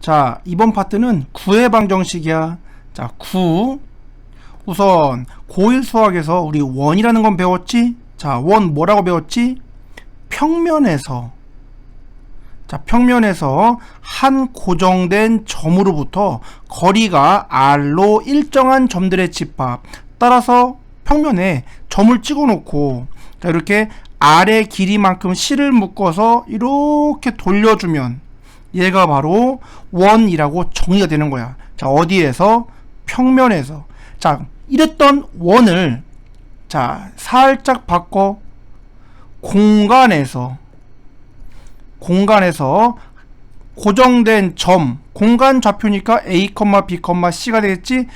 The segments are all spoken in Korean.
자, 이번 파트는 구의 방정식이야. 자, 구. 우선 고1 수학에서 우리 원이라는 건 배웠지? 자, 원 뭐라고 배웠지? 평면에서 자, 평면에서 한 고정된 점으로부터 거리가 r로 일정한 점들의 집합. 따라서 평면에 점을 찍어 놓고 자, 이렇게 r의 길이만큼 c를 묶어서 이렇게 돌려주면 얘가 바로 원이라고 정의가 되는 거야. 자, 어디에서? 평면에서. 자, 이랬던 원을 자, 살짝 바꿔 공간에서 공간에서 고정된 점, 공간 좌표니까 A, B, C가 되겠지?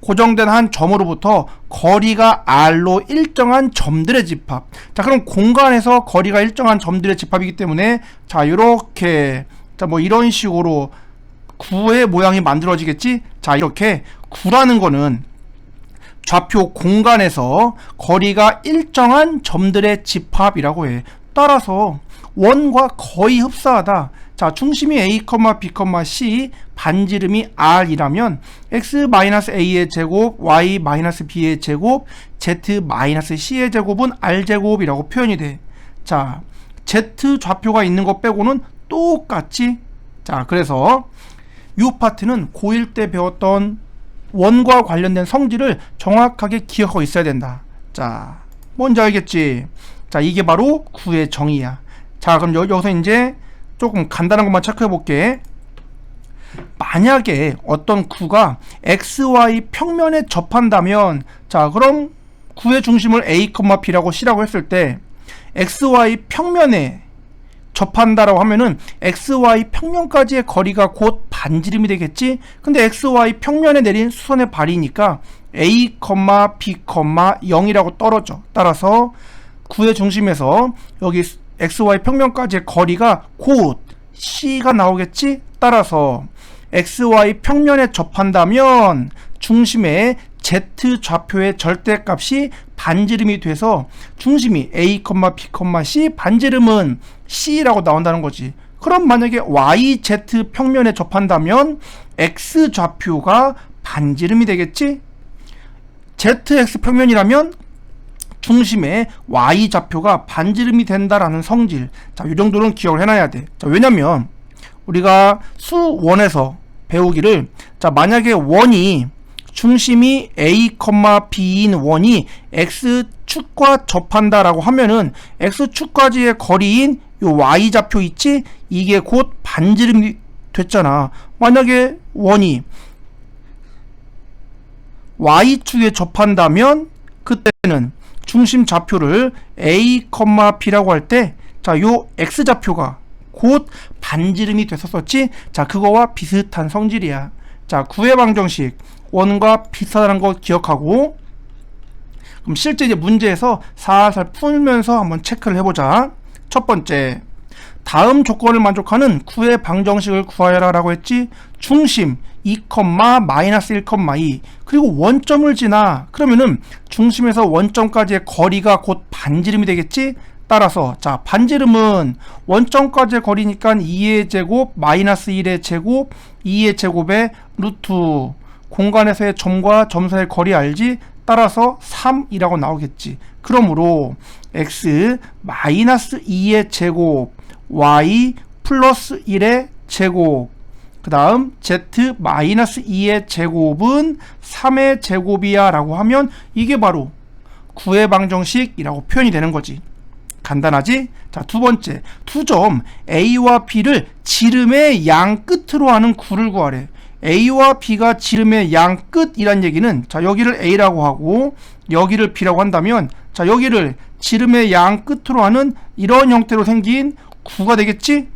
고- 고정된 한 점으로부터 거리가 R로 일정한 점들의 집합. 자, 그럼 공간에서 거리가 일정한 점들의 집합이기 때문에 자, 요렇게 자, 뭐 이런 식으로 구의 모양이 만들어지겠지? 자, 이렇게 구라는 거는 좌표 공간에서 거리가 일정한 점들의 집합이라고 해. 따라서 원과 거의 흡사하다. 자, 중심이 A, B, C, 반지름이 R이라면 X-A의 제곱, Y-B의 제곱, Z-C의 제곱은 R제곱이라고 표현이 돼. 자, Z 좌표가 있는 것 빼고는 똑같지? 자, 그래서 이 파트는 고1 때 배웠던 원과 관련된 성질을 정확하게 기억하고 있어야 된다. 자, 뭔지 알겠지? 자, 이게 바로 구의 정의야. 자, 그럼 여, 여기서 이제 조금 간단한 것만 체크해 볼게. 만약에 어떤 구가 xy 평면에 접한다면 자, 그럼 구의 중심을 a, b라고 C라고 했을 때 xy 평면에 접한다라고 하면은 xy 평면까지의 거리가 곧 반지름이 되겠지. 근데 xy 평면에 내린 수선의 발이니까 a, b, 0이라고 떨어져. 따라서 구의 중심에서 여기 xy 평면까지의 거리가 곧 c가 나오겠지. 따라서 xy 평면에 접한다면 중심의 z 좌표의 절대값이 반지름이 돼서 중심이 a, b, c 반지름은 c라고 나온다는 거지. 그럼 만약에 yz 평면에 접한다면 x 좌표가 반지름이 되겠지? zx 평면이라면 중심의 y 좌표가 반지름이 된다라는 성질. 자, 이 정도는 기억을 해놔야 돼. 자, 왜냐면 우리가 수원에서 배우기를 자, 만약에 원이 중심이 A, B인 원이 X축과 접한다라고 하면은 X축까지의 거리인 요 Y 좌표 있지? 이게 곧 반지름이 됐잖아. 만약에 원이 Y축에 접한다면 그때는 중심 좌표를 A, B라고 할 때 자, 요 X 좌표가 곧 반지름이 됐었었지? 자, 그거와 비슷한 성질이야. 자, 구의 방정식 원과 비슷하다는 거 기억하고 그럼 실제 이제 문제에서 살살 풀면서 한번 체크를 해보자. 첫 번째, 다음 조건을 만족하는 구의 방정식을 구하여라 라고 했지 중심 2, 마이너스 1,2 그리고 원점을 지나 그러면은 중심에서 원점까지의 거리가 곧 반지름이 되겠지? 따라서 자 반지름은 원점까지의 거리니까 2의 제곱 마이너스 1의 제곱 2의 제곱의 루트. 공간에서의 점과 점 사이의 거리 알지? 따라서 3이라고 나오겠지. 그러므로 x 마이너스 2의 제곱 y 플러스 1의 제곱 그 다음 z 마이너스 2의 제곱은 3의 제곱이야 라고 하면 이게 바로 9의 방정식이라고 표현이 되는 거지 간단하지? 자, 두 번째. 두점 A와 B를 지름의 양 끝으로 하는 구를 구하래. A와 B가 지름의 양 끝이란 얘기는 자, 여기를 A라고 하고 여기를 B라고 한다면 자, 여기를 지름의 양 끝으로 하는 이런 형태로 생긴 구가 되겠지?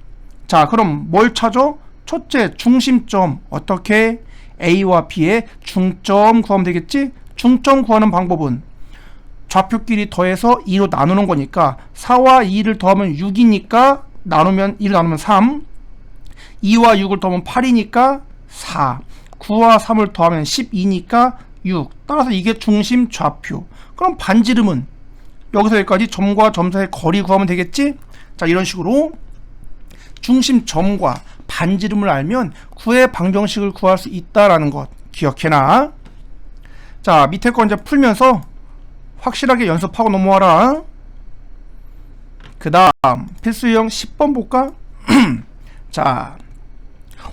자, 그럼 뭘 찾아? 첫째, 중심점. 어떻게? A와 B의 중점 구하면 되겠지? 중점 구하는 방법은 좌표끼리 더해서 2로 나누는 거니까 4와 2를 더하면 6이니까 나누면 2를 나누면 3 2와 6을 더하면 8이니까 4 9와 3을 더하면 12니까 6 따라서 이게 중심 좌표 그럼 반지름은 여기서 여기까지 점과 점 사이의 거리 구하면 되겠지 자 이런 식으로 중심 점과 반지름을 알면 구의 방정식을 구할 수 있다라는 것 기억해놔. 자, 밑에 거 이제 풀면서 확실하게 연습하고 넘어와라. 그 다음, 필수형 10번 볼까? 자,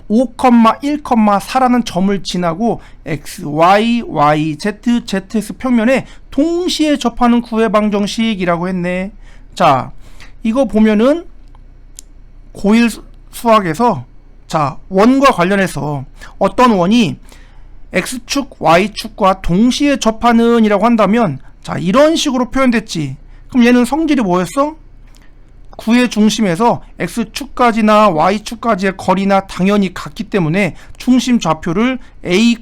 5,1,4라는 점을 지나고 x, y, y, z, zx 평면에 동시에 접하는 구의 방정식이라고 했네. 자, 이거 보면은 고1 수학에서 자, 원과 관련해서 어떤 원이 x축, y축과 동시에 접하는 이라고 한다면 자, 이런 식으로 표현됐지. 그럼 얘는 성질이 뭐였어? 구의 중심에서 x축까지나 y축까지의 거리나 당연히 같기 때문에 중심 좌표를 a,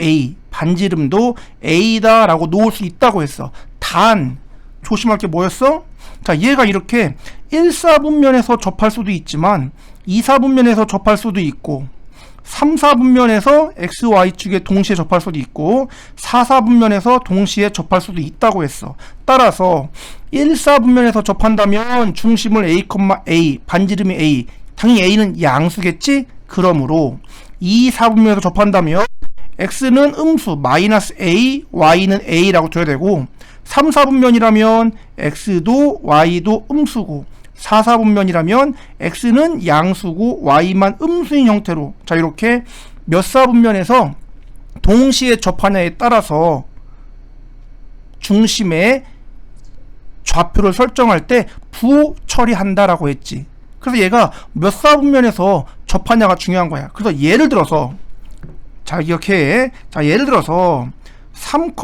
a 반지름도 a다 라고 놓을 수 있다고 했어. 단 조심할 게 뭐였어? 자 얘가 이렇게 1, 4분면에서 접할 수도 있지만 2, 4분면에서 접할 수도 있고 3, 4분면에서 x, y축에 동시에 접할 수도 있고 4, 4분면에서 동시에 접할 수도 있다고 했어. 따라서 1, 4분면에서 접한다면 중심을 a, a, 반지름이 a, 당연히 a는 양수겠지? 그러므로 2, 4분면에서 접한다면 x는 음수 마이너스 a, y는 a라고 둬야 되고 3, 4분면이라면 x도 y도 음수고 4, 4분면이라면 x는 양수고 y만 음수인 형태로 자 이렇게 몇 사분면에서 동시에 접하냐에 따라서 중심의 좌표를 설정할 때 부 처리한다라고 했지. 그래서 얘가 몇 사분면에서 접하냐가 중요한 거야. 그래서 예를 들어서 자 기억해. 자 예를 들어서 3,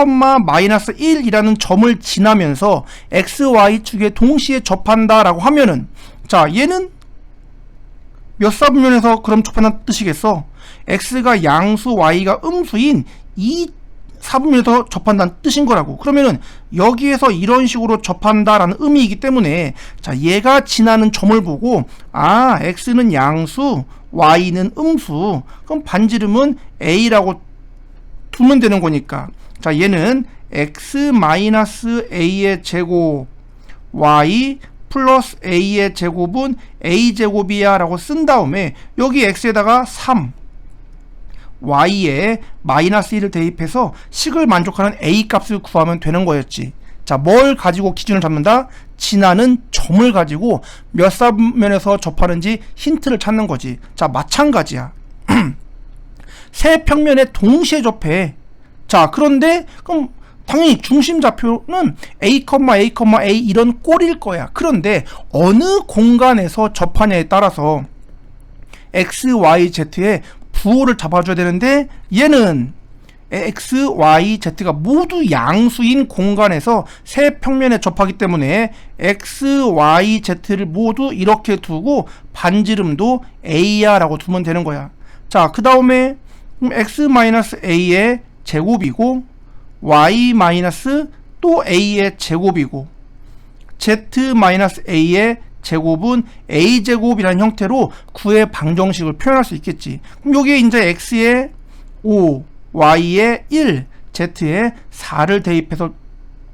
마이너스 1이라는 점을 지나면서 x, y 축에 동시에 접한다라고 하면은 자 얘는 몇 사분면에서 그럼 접한다는 뜻이겠어? x가 양수, y가 음수인 이 사분면에서 접한다는 뜻인 거라고. 그러면은 여기에서 이런 식으로 접한다라는 의미이기 때문에 자 얘가 지나는 점을 보고 아 x는 양수, y는 음수. 그럼 반지름은 a라고 두면 되는 거니까. 자, 얘는 x 마이너스 a의 제곱 y 플러스 a의 제곱은 a 제곱이야 라고 쓴 다음에 여기 x에다가 3 y에 마이너스 1을 대입해서 식을 만족하는 a 값을 구하면 되는 거였지. 자, 뭘 가지고 기준을 잡는다? 지나는 점을 가지고 몇 사면에서 접하는지 힌트를 찾는 거지. 자, 마찬가지야. 세 평면에 동시에 접해. 자, 그런데 그럼 당연히 중심 좌표는 a, a, a 이런 꼴일 거야. 그런데 어느 공간에서 접하냐에 따라서 x, y, z의 부호를 잡아줘야 되는데 얘는 x, y, z가 모두 양수인 공간에서 세 평면에 접하기 때문에 x, y, z를 모두 이렇게 두고 반지름도 a야 라고 두면 되는 거야. 자, 그 다음에 x-a의 제곱이고 y 또 a의 제곱이고 z 마이너스 a의 제곱은 a 제곱이라는 형태로 9의 방정식을 표현할 수 있겠지. 그럼 여기에 이제 x에 5, y에 1, z에 4를 대입해서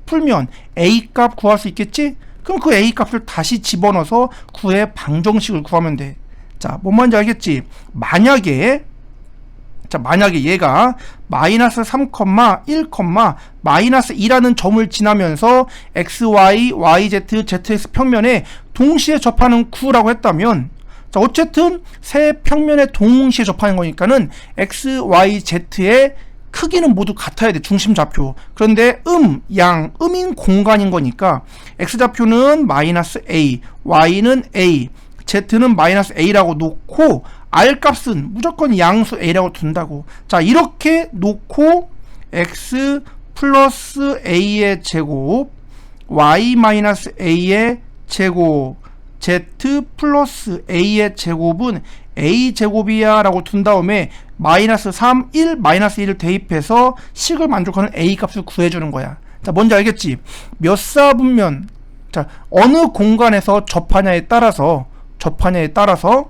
풀면 a 값 구할 수 있겠지? 그럼 그 a 값을 다시 집어넣어서 9의 방정식을 구하면 돼. 자, 뭔 말인지 알겠지? 만약에 자, 만약에 얘가 마이너스 3, 1, 마이너스 2라는 점을 지나면서 x, y, y, z, zx 평면에 동시에 접하는 구라고 했다면 자, 어쨌든 세 평면에 동시에 접하는 거니까는 x, y, z의 크기는 모두 같아야 돼. 중심 좌표. 그런데 음, 양, 음인 공간인 거니까 x좌표는 마이너스 a, y는 a, z는 마이너스 a라고 놓고 r 값은 무조건 양수 a라고 둔다고. 자, 이렇게 놓고 x 플러스 a의 제곱 y 마이너스 a의 제곱 z 플러스 a의 제곱은 a 제곱이야 라고 둔 다음에 마이너스 3, 1, 마이너스 1을 대입해서 식을 만족하는 a 값을 구해주는 거야. 자, 뭔지 알겠지? 몇 사분면, 자, 어느 공간에서 접하냐에 따라서, 접하냐에 따라서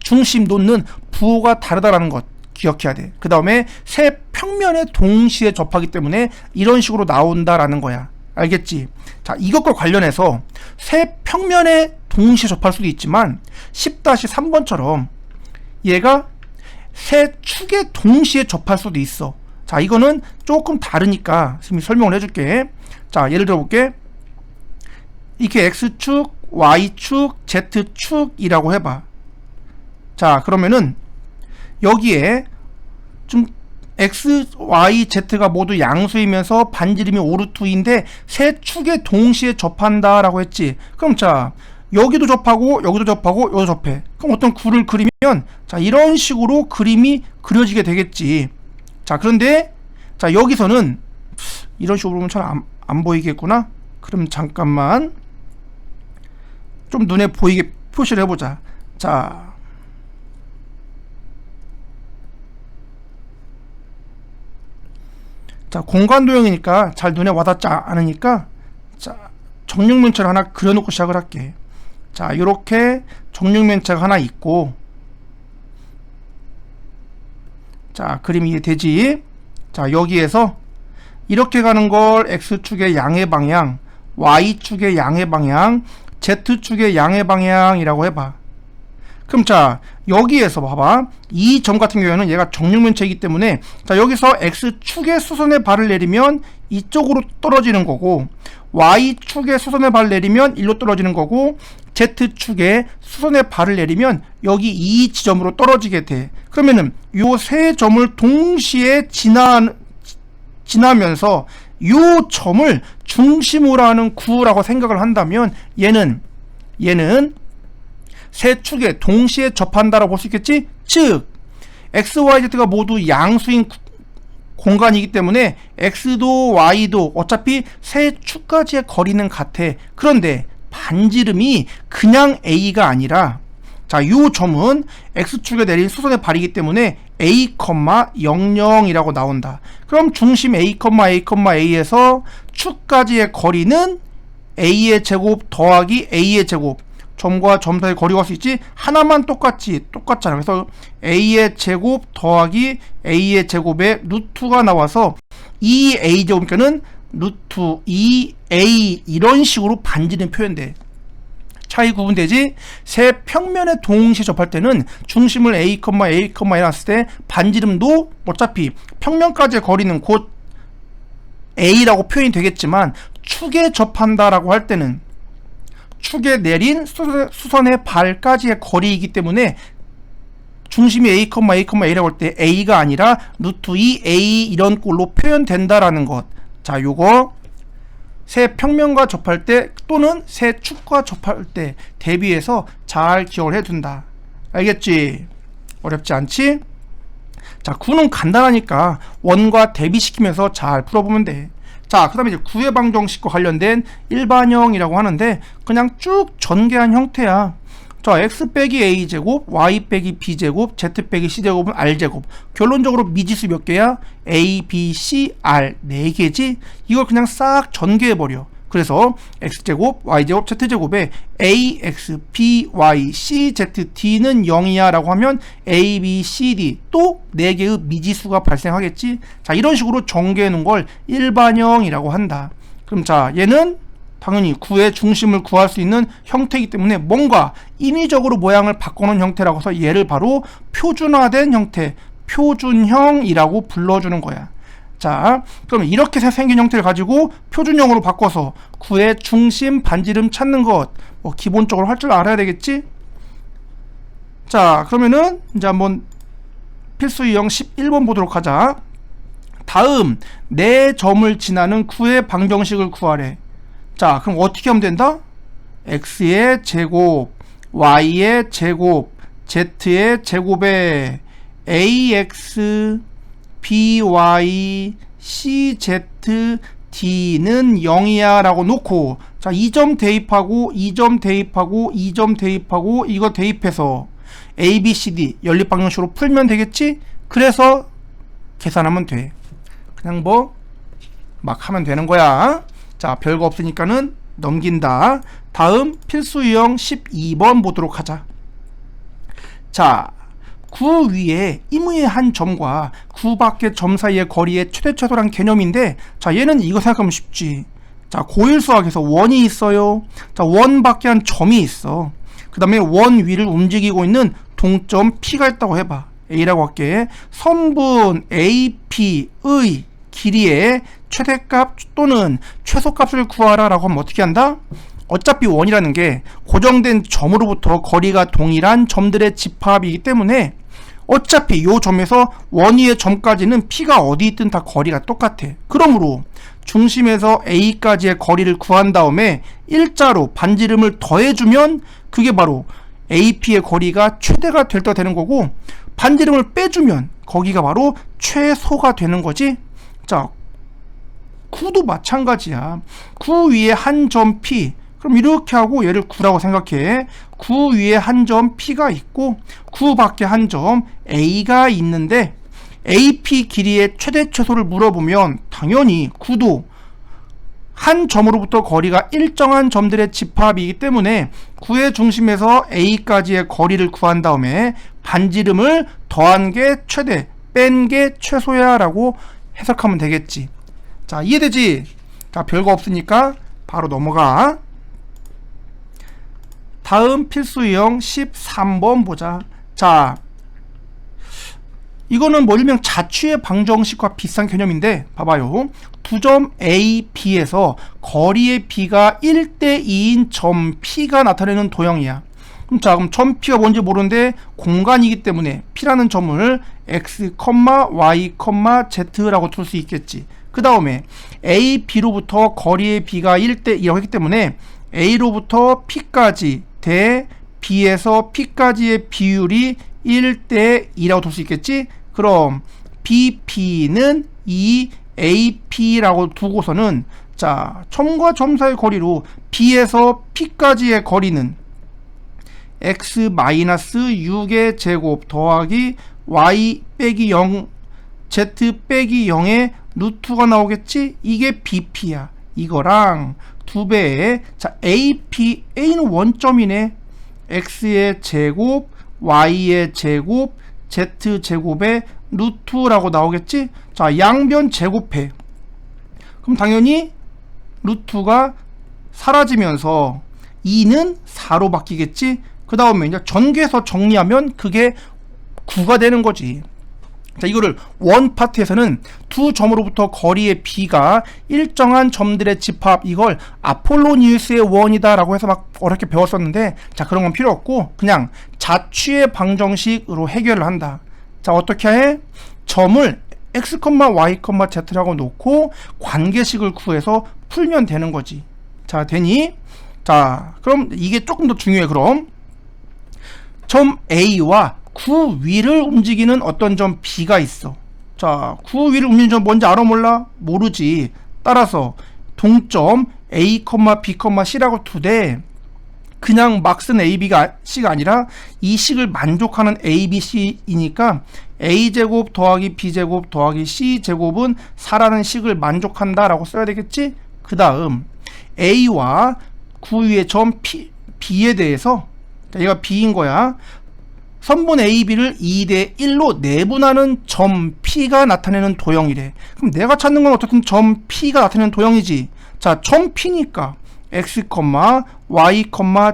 중심 놓는 부호가 다르다라는 것 기억해야 돼. 그 다음에 세 평면에 동시에 접하기 때문에 이런 식으로 나온다라는 거야. 알겠지? 자, 이것과 관련해서 세 평면에 동시에 접할 수도 있지만 10-3번처럼 얘가 세 축에 동시에 접할 수도 있어. 자, 이거는 조금 다르니까 설명을 해줄게. 자, 예를 들어 볼게. 이렇게 X축, Y축, Z축이라고 해봐. 자, 그러면은 여기에 좀 X, Y, Z가 모두 양수이면서 반지름이 오르투인데 세 축에 동시에 접한다 라고 했지. 그럼 자, 여기도 접하고 여기도 접하고 여기도 접해. 그럼 어떤 구를 그리면 자, 이런 식으로 그림이 그려지게 되겠지. 자, 그런데 자, 여기서는 이런 식으로 보면 잘안 안 보이겠구나. 그럼 잠깐만 좀 눈에 보이게 표시를 해보자. 자, 자 공간 도형이니까 잘 눈에 와닿지 않으니까 자 정육면체를 하나 그려놓고 시작을 할게. 자 이렇게 정육면체가 하나 있고 자 그림이 이해되지? 자 여기에서 이렇게 가는 걸 x축의 양의 방향, y축의 양의 방향, z축의 양의 방향이라고 해봐. 그럼 자 여기에서 봐봐. 이 점 같은 경우에는 얘가 정육면체이기 때문에 자 여기서 x축의 수선에 발을 내리면 이쪽으로 떨어지는 거고 y축의 수선에 발을 내리면 일로 떨어지는 거고 z축의 수선에 발을 내리면 여기 이 지점으로 떨어지게 돼. 그러면은 요 세 점을 동시에 지나 지나면서 요 점을 중심으로 하는 구라고 생각을 한다면 얘는 얘는 세 축에 동시에 접한다라고 볼 수 있겠지? 즉 x, y, z가 모두 양수인 구- 공간이기 때문에 x도 y도 어차피 세 축까지의 거리는 같아. 그런데 반지름이 그냥 a가 아니라 자, 요 점은 x축에 내린 수선의 발이기 때문에 a, 00이라고 나온다. 그럼 중심 a, a, a에서 축까지의 거리는 a의 제곱 더하기 a의 제곱 점과 점 사이 거리가 수 있지 하나만 똑같지 똑같잖아. 그래서 a의 제곱 더하기 a의 제곱에 루트가 나와서 2a 제곱이니까는 루트 2a 이런 식으로 반지름 표현돼. 차이 구분되지? 세 평면에 동시에 접할 때는 중심을 a, a, a 놨을 때 반지름도 어차피 평면까지의 거리는 곧 a라고 표현이 되겠지만 축에 접한다라고 할 때는 축에 내린 수선- 수선의 발까지의 거리이기 때문에 중심이 a, a, a라고 할 때 a가 아니라 루트 2 a 이런 꼴로 표현된다라는 것. 자, 요거 세 평면과 접할 때 또는 세 축과 접할 때 대비해서 잘 기억을 해둔다. 알겠지? 어렵지 않지? 자, 구는 간단하니까 원과 대비시키면서 잘 풀어보면 돼. 자, 그 다음에 이제 구의 방정식과 관련된 일반형이라고 하는데 그냥 쭉 전개한 형태야. 자, x 빼기 a 제곱, y 빼기 b 제곱, z 빼기 c 제곱은 r 제곱. 결론적으로 미지수 몇 개야? a, b, c, r 네 개지. 이걸 그냥 싹 전개해 버려. 그래서 x 제곱, y 제곱, z 제곱에 a, x, b, y, c, z, d는 0이야 라고 하면 a, b, c, d 또네 개의 미지수가 발생하겠지. 자, 이런 식으로 전개해 놓은 걸 일반형이라고 한다. 그럼 자, 얘는 당연히 구의 중심을 구할 수 있는 형태이기 때문에 뭔가 인위적으로 모양을 바꿔놓은 형태라고 해서 얘를 바로 표준화된 형태, 표준형이라고 불러주는 거야. 자, 그럼 이렇게 생긴 형태를 가지고 표준형으로 바꿔서 구의 중심 반지름 찾는 것, 뭐 기본적으로 할 줄 알아야 되겠지? 자, 그러면은 이제 한번 필수 유형 11번 보도록 하자. 다음 네 점을 지나는 구의 방정식을 구하래. 자, 그럼 어떻게 하면 된다? x의 제곱, y의 제곱, z의 제곱에 ax, by, cz, d는 0이야 라고 놓고 자, 이점 대입하고 이점 대입하고 이점 대입하고 이거 대입해서 a, b, c, d 연립 방정식으로 풀면 되겠지? 그래서 계산하면 돼. 그냥 뭐 막 하면 되는 거야. 자, 별거 없으니까는 넘긴다. 다음 필수 유형 12번 보도록 하자. 자, 구 위에 임의의 한 점과 구 밖의 점 사이의 거리의 최대 최소란 개념인데 자, 얘는 이거 생각하면 쉽지. 자, 고일 수학에서 원이 있어요. 자, 원 밖에 한 점이 있어. 그 다음에 원 위를 움직이고 있는 동점 P가 있다고 해봐. A라고 할게. 선분 AP의 길이의 최대값 또는 최소값을 구하라 라고 하면 어떻게 한다? 어차피 원이라는 게 고정된 점으로부터 거리가 동일한 점들의 집합이기 때문에 어차피 요 점에서 원위의 점까지는 P가 어디 있든 다 거리가 똑같아. 그러므로 중심에서 A까지의 거리를 구한 다음에 일자로 반지름을 더해주면 그게 바로 AP의 거리가 최대가 될 때 되는 거고 반지름을 빼주면 거기가 바로 최소가 되는 거지. 자, 구도 마찬가지야. 구 위에 한 점 P. 그럼 이렇게 하고 얘를 9라고 생각해. 9 위에 한 점 P가 있고 9 밖에 한 점 A가 있는데 AP 길이의 최대 최소를 물어보면 당연히 9도 한 점으로부터 거리가 일정한 점들의 집합이기 때문에 9의 중심에서 A까지의 거리를 구한 다음에 반지름을 더한 게 최대, 뺀 게 최소야 라고 해석하면 되겠지. 자, 이해되지? 자, 별거 없으니까 바로 넘어가. 다음 필수 유형 13번 보자. 자, 이거는 뭐 일명 자취의 방정식과 비슷한 개념인데 봐봐요. 두 점 A, B에서 거리의 B가 1대 2인 점 P가 나타내는 도형이야. 그럼 자, 그럼 점 P가 뭔지 모르는데 공간이기 때문에 P라는 점을 X, Y, Z라고 둘 수 있겠지. 그 다음에 A, B로부터 거리의 B가 1대 2라고 했기 때문에 A로부터 P까지 대 B에서 P까지의 비율이 1대 2라고 둘 수 있겠지? 그럼 BP는 2 AP라고 두고서는 자, 점과 점 사이의 거리로 B에서 P까지의 거리는 x-6의 제곱 더하기 y 빼기 0 z 빼기 0의 루트가 나오겠지? 이게 BP야. 이거랑 두 배에 자 AP A는 원점이네. x의 제곱, y의 제곱, z 제곱의 루트라고 나오겠지? 자 양변 제곱해. 그럼 당연히 루트가 사라지면서 2는 4로 바뀌겠지? 그 다음에 이제 전개해서 정리하면 그게 9가 되는 거지. 자, 이거를 원 파트에서는 두 점으로부터 거리의 B가 일정한 점들의 집합, 이걸 아폴로니우스의 원이다라고 해서 막 어렵게 배웠었는데, 자, 그런 건 필요 없고, 그냥 자취의 방정식으로 해결을 한다. 자, 어떻게 해? 점을 x, y, z라고 놓고 관계식을 구해서 풀면 되는 거지. 자, 되니? 자, 그럼 이게 조금 더 중요해, 그럼. 점 A와 구 위를 움직이는 어떤 점 B가 있어. 자, 구 위를 움직이는 점 뭔지 알아 몰라? 모르지. 따라서 동점 A, B, C라고 두되 그냥 막 쓴 A, B가 C가 아니라 이 식을 만족하는 A, B, C이니까 A제곱 더하기 B제곱 더하기 C제곱은 4라는 식을 만족한다 라고 써야 되겠지? 그 다음 A와 구 위의 점 P, B에 대해서 얘가 B인 거야. 선분 AB를 2대 1로 내분하는 점 P가 나타내는 도형이래. 그럼 내가 찾는 건 어떻든 점 P가 나타내는 도형이지. 자, 점 P니까 X, Y,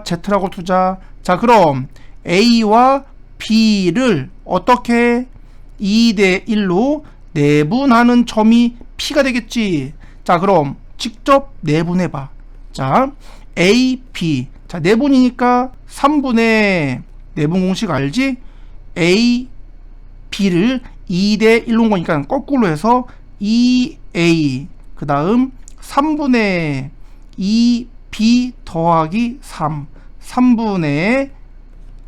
Z라고 두자. 자, 그럼 A와 B를 어떻게 2대 1로 내분하는 점이 P가 되겠지. 자, 그럼 직접 내분해봐. 자, A, B. 자, 내분이니까 3분의 내분 공식 알지? A, B를 2대 1로 거니까 거꾸로 해서 2A 그 다음 3분의 2B 더하기 3 3분의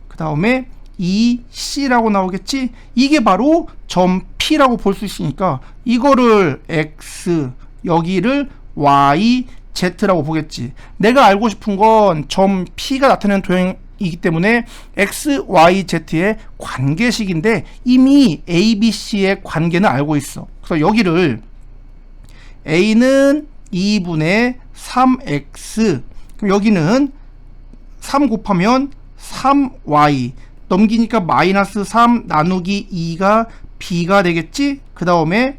그 다음에 2C라고 나오겠지? 이게 바로 점 P라고 볼 수 있으니까 이거를 X 여기를 Y Z라고 보겠지. 내가 알고 싶은 건 점 P가 나타내는 도형 이기 때문에 x, y, z의 관계식인데 이미 a, b, c의 관계는 알고 있어. 그래서 여기를 a는 2분의 3x 그럼 여기는 3 곱하면 3y 넘기니까 마이너스 3 나누기 2가 b가 되겠지? 그 다음에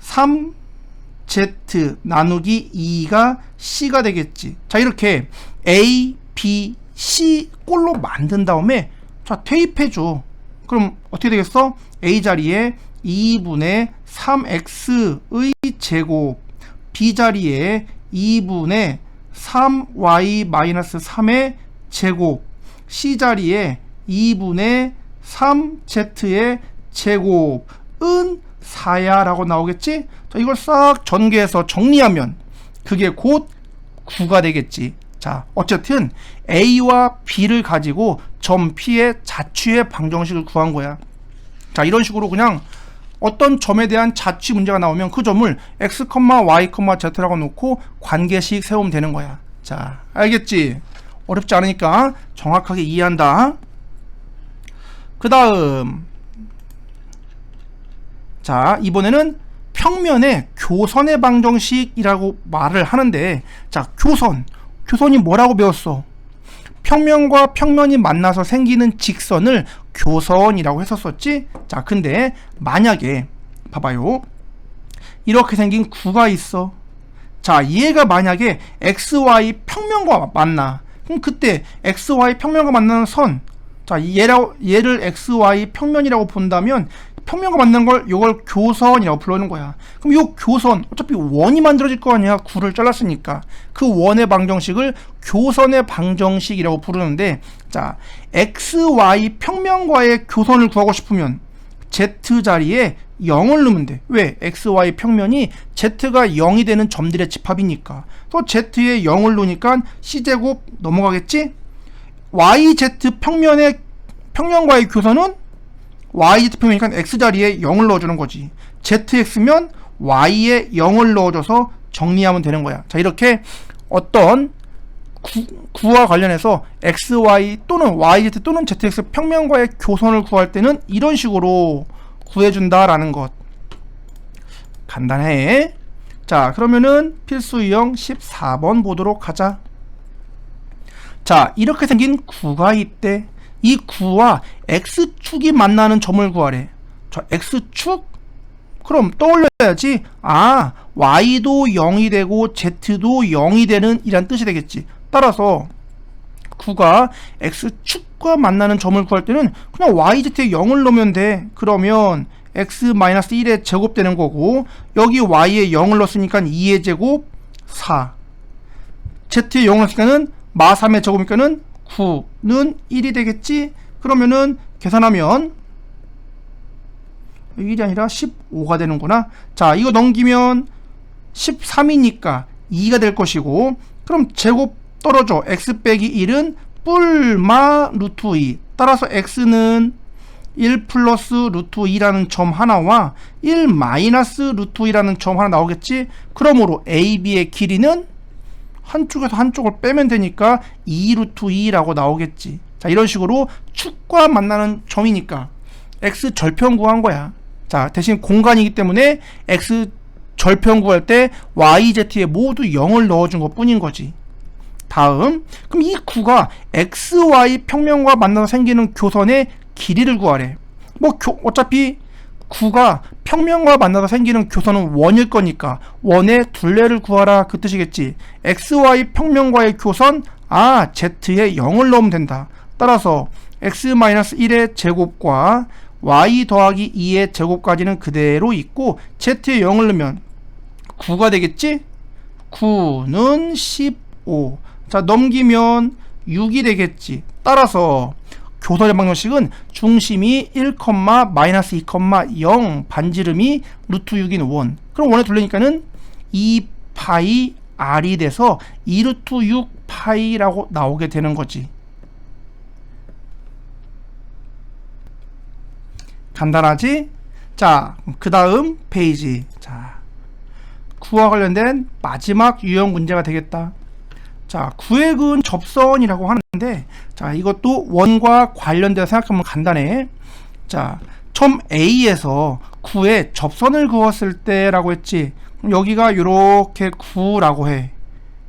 3z 나누기 2가 c가 되겠지. 자 이렇게 a, b, C 꼴로 만든 다음에 자, 대입해줘. 그럼 어떻게 되겠어? A 자리에 2분의 3x의 제곱, B 자리에 2분의 3y-3의 제곱, C 자리에 2분의 3z의 제곱은 4야 라고 나오겠지? 자, 이걸 싹 전개해서 정리하면 그게 곧 9가 되겠지. 자, 어쨌든 A와 B를 가지고 점 P의 자취의 방정식을 구한 거야. 자, 이런 식으로 그냥 어떤 점에 대한 자취 문제가 나오면 그 점을 x, y, z라고 놓고 관계식 세우면 되는 거야. 자, 알겠지? 어렵지 않으니까 정확하게 이해한다. 그 다음. 자, 이번에는 평면의 교선의 방정식이라고 말을 하는데, 자, 교선. 교선이 뭐라고 배웠어? 평면과 평면이 만나서 생기는 직선을 교선이라고 했었었지? 자, 근데 만약에 봐봐요. 이렇게 생긴 구가 있어. 자, 얘가 만약에 xy 평면과 만나. 그럼 그때 xy 평면과 만나는 선. 자, 얘라 얘를 xy 평면이라고 본다면 평면과 만나는 걸 이걸 교선이라고 부르는 거야. 그럼 이 교선 어차피 원이 만들어질 거 아니야. 구를 잘랐으니까 그 원의 방정식을 교선의 방정식이라고 부르는데 자 x, y 평면과의 교선을 구하고 싶으면 z 자리에 0을 넣으면 돼. 왜? x, y 평면이 z가 0이 되는 점들의 집합이니까. 또 z에 0을 넣으니까 c제곱 넘어가겠지? yz 평면의 평면과의 교선은 yz 평면이니까 x 자리에 0을 넣어주는 거지. zx면 y에 0을 넣어줘서 정리하면 되는 거야. 자 이렇게 어떤 구, 와 관련해서 xy 또는 yz 또는 zx 평면과의 교선을 구할 때는 이런 식으로 구해준다라는 것. 간단해. 자 그러면은 필수 유형 14번 보도록 하자. 자 이렇게 생긴 구가 있대. 이 구와 x축이 만나는 점을 구하래. 자, x축? 그럼 떠올려야지. 아, y도 0이 되고 z도 0이 되는 이란 뜻이 되겠지. 따라서 구가 x축과 만나는 점을 구할 때는 그냥 yz에 0을 넣으면 돼. 그러면 x-1의 제곱 되는 거고 여기 y에 0을 넣었으니까 2의 제곱 4 z에 0을 넣었으니까는 마 3의 제곱이니까는 9 는 1이 되겠지? 그러면은 계산하면 1이 아니라 15가 되는구나. 자, 이거 넘기면 13이니까 2가 될 것이고 그럼 제곱 떨어져. x 빼기 1은 뿔마 루트 2. 따라서 x는 1 플러스 루트 2라는 점 하나와 1 마이너스 루트 2라는 점 하나 나오겠지? 그러므로 AB의 길이는 한쪽에서 한쪽을 빼면 되니까 2 루트 2라고 나오겠지. 자, 이런 식으로 축과 만나는 점이니까 x 절편 구한 거야. 자, 대신 공간이기 때문에 x 절편 구할 때 yz에 모두 0을 넣어준 것 뿐인 거지. 다음, 그럼 이 구가 xy 평면과 만나서 생기는 교선의 길이를 구하래. 뭐, 교, 어차피 구가 평면과 만나서 생기는 교선은 원일 거니까 원의 둘레를 구하라 그 뜻이겠지. xy 평면과의 교선 아 z에 0을 넣으면 된다. 따라서 x-1의 제곱과 y 더하기 2의 제곱까지는 그대로 있고 z에 0을 넣으면 9가 되겠지? 9는 15. 자 넘기면 6이 되겠지. 따라서 교선의 방정식은 중심이 1, 마이너스 2, 0 반지름이 루트 6인 원. 그럼 원에 둘레니까는 2파이 r이 돼서 2루트 6 파이라고 나오게 되는 거지. 간단하지? 자, 그 다음 페이지. 자, 구와 관련된 마지막 유형 문제가 되겠다. 자, 구획은 접선이라고 하는데, 자, 이것도 원과 관련되어 생각하면 간단해. 자, 점 A에서 구에 접선을 그었을 때라고 했지. 여기가 이렇게 9라고 해.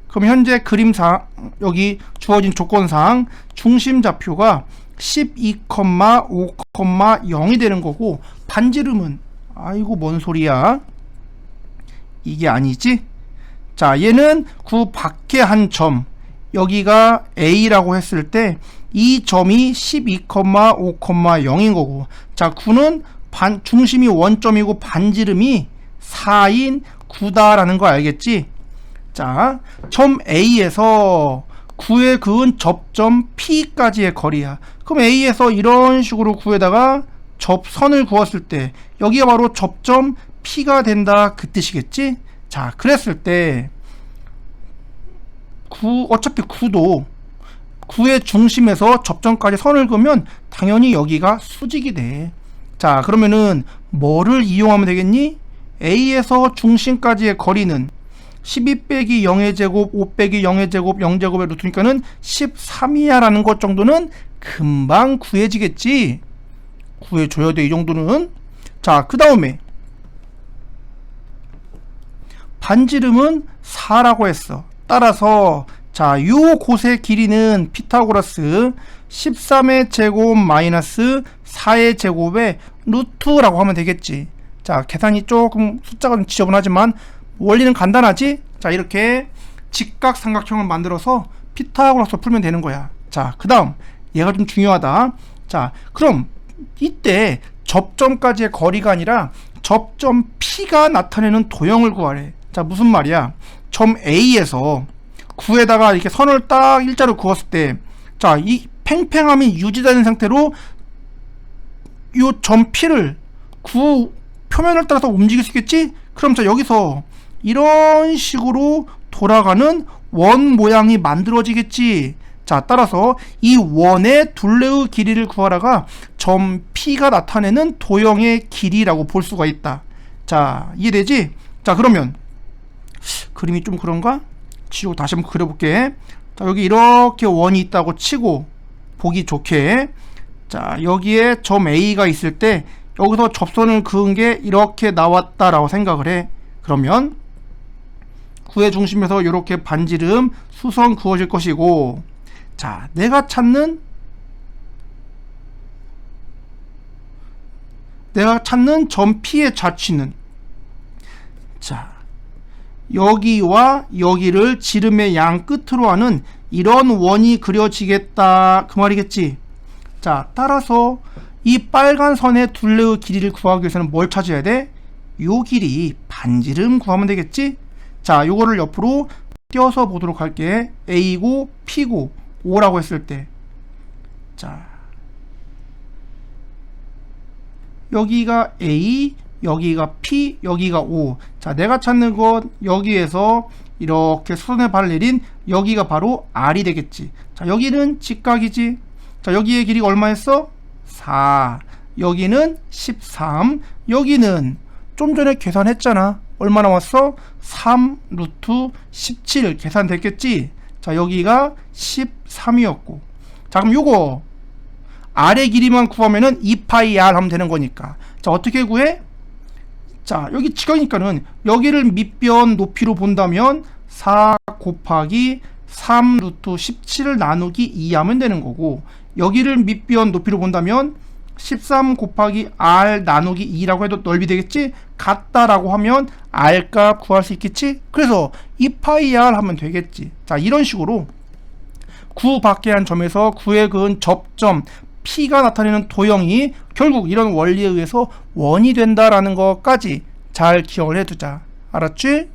그럼 현재 그림상, 여기 주어진 조건상 중심 좌표가 12,5,0이 되는 거고, 반지름은, 아이고, 뭔 소리야. 이게 아니지? 자, 얘는 구 밖에 한 점, 여기가 A라고 했을 때 이 점이 12,5,0인 거고 자 9는 반, 중심이 원점이고 반지름이 4인 9다라는 거 알겠지? 자, 점 A에서 9에 그은 접점 P까지의 거리야. 그럼 A에서 이런 식으로 9에다가 접선을 그었을 때 여기가 바로 접점 P가 된다 그 뜻이겠지? 자, 그랬을 때 9, 어차피 9도 9의 중심에서 접점까지 선을 그으면 당연히 여기가 수직이 돼. 자, 그러면은 뭐를 이용하면 되겠니? A에서 중심까지의 거리는 12 빼기 0의 제곱, 5 빼기 0의 제곱, 0제곱의 루트니까는 13이야라는 것 정도는 금방 구해지겠지. 구해줘야 돼, 이 정도는. 자, 그 다음에 반지름은 4라고 했어. 따라서 자, 요 곳의 길이는 피타고라스 13의 제곱 마이너스 4의 제곱의 루트라고 하면 되겠지. 자, 계산이 조금 숫자가 좀 지저분하지만 원리는 간단하지? 자, 이렇게 직각 삼각형을 만들어서 피타고라스 풀면 되는 거야. 자, 그 다음 얘가 좀 중요하다. 자, 그럼 이때 접점까지의 거리가 아니라 접점 P가 나타내는 도형을 구하래. 자, 무슨 말이야? 점 A에서 9에다가 이렇게 선을 딱 일자로 그었을 때, 자, 이 팽팽함이 유지되는 상태로 이 점 P를 9 표면을 따라서 움직일 수 있겠지? 그럼 자, 여기서 이런 식으로 돌아가는 원 모양이 만들어지겠지. 자, 따라서 이 원의 둘레의 길이를 구하라가 점 P가 나타내는 도형의 길이라고 볼 수가 있다. 자, 이해되지? 자, 그러면 그림이 좀 그런가? 치고 다시 한번 그려볼게. 자, 여기 이렇게 원이 있다고 치고 보기 좋게. 자, 여기에 점 A가 있을 때 여기서 접선을 그은 게 이렇게 나왔다라고 생각을 해. 그러면 구의 중심에서 이렇게 반지름 수선 그어질 것이고 자, 내가 찾는 내가 찾는 점 P의 좌치는 자, 여기와 여기를 지름의 양 끝으로 하는 이런 원이 그려지겠다 그 말이겠지. 자, 따라서 이 빨간 선의 둘레의 길이를 구하기 위해서는 뭘 찾아야 돼? 요 길이 반지름 구하면 되겠지? 자, 요거를 옆으로 띄어서 보도록 할게. A고 P고 O라고 했을 때. 자. 여기가 A, 여기가 P, 여기가 O. 자, 내가 찾는 것 여기에서 이렇게 수선의 발을 내린 여기가 바로 R이 되겠지. 자, 여기는 직각이지. 자, 여기의 길이가 얼마였어? 4. 여기는 13. 여기는 좀 전에 계산했잖아. 얼마 나왔어? 3 루트 17 계산됐겠지? 자, 여기가 13이었고. 자, 그럼 요거 아래 길이만 구하면은 2파이 r 하면 되는 거니까. 자, 어떻게 구해? 자, 여기 직각이니까는 여기를 밑변 높이로 본다면 4 곱하기 3 루트 17을 나누기 2 하면 되는 거고 여기를 밑변 높이로 본다면 13 곱하기 r 나누기 2라고 해도 넓이 되겠지? 같다라고 하면 r 값 구할 수 있겠지? 그래서 2파이 r 하면 되겠지. 자, 이런 식으로 9 밖에 한 점에서 9의 그은 접점 P가 나타내는 도형이 결국 이런 원리에 의해서 원이 된다라는 것까지 잘 기억을 해두자. 알았지?